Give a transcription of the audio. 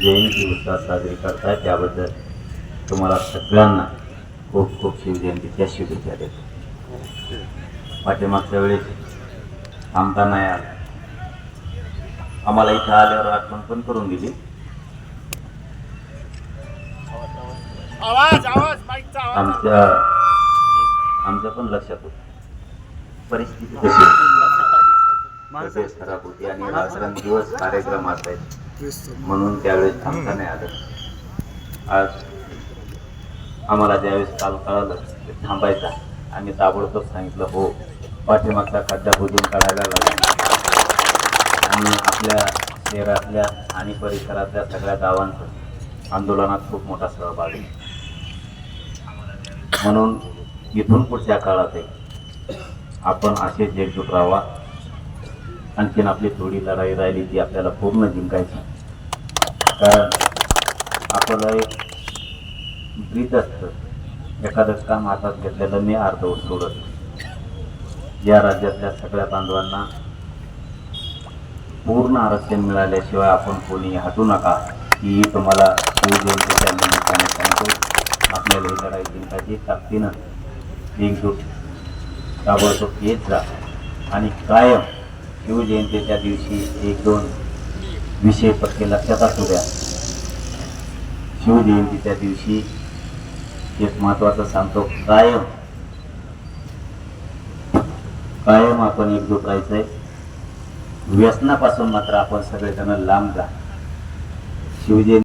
जयंती उत्सव साजरी करताय त्याबद्दल तुम्हाला सगळ्यांना खूप खूप शिवजयंतीच्या शुभेच्छा देतो. पाठीमागच्या वेळेस थांबता नाही आला. आम्हाला इथं आल्यावर आठवण पण करून दिली. आवाज आवाज माईकचा आवाज. आमच्या आमच्या पण लक्षात होतं. परिस्थिती कशी खराब होती आणि दिवस कार्यक्रम असायचे म्हणून त्यावेळेस थांबता नाही आलं आज आम्हाला ज्यावेळेस काल कळालं थांबायचा आम्ही ताबडतोब सांगितलं हो पाठीमागचा खड्डा बुजून काढायला लागला. आणि आपल्या शहरातल्या आणि परिसरातल्या सगळ्या गावांचं आंदोलनात खूप मोठा सहभाग आहे. म्हणून इथून पुढच्या काळातही आपण असेच एकजूट राहावा. आणखीन आपली थोडी लढाई राहिली ती आपल्याला पूर्ण जिंकायची. कारण आपलं एक ब्रीत असतं. एखादं काम हातात घेतलेलं मी अर्धवट सोडत या राज्यातल्या सगळ्या बांधवांना पूर्ण आरक्षण मिळाल्याशिवाय आपण कोणी हटू नका. ही तुम्हाला निमित्ताने सांगतो. आपल्याला ही लढाई जिंकायची ताकदीनं. एकजूट ताबडतोब येत जा आणि कायम शिवजयंतीच्या दिवशी एक दोन विषय पक्के लक्षात असू द्या. शिवजयंतीच्या दिवशी एक महत्वाचं सांगतो. कायम. कायम आपण एकजूट राहायचंय व्यसनापासून मात्र आपण सगळेजण लांब जा. शिवजयंती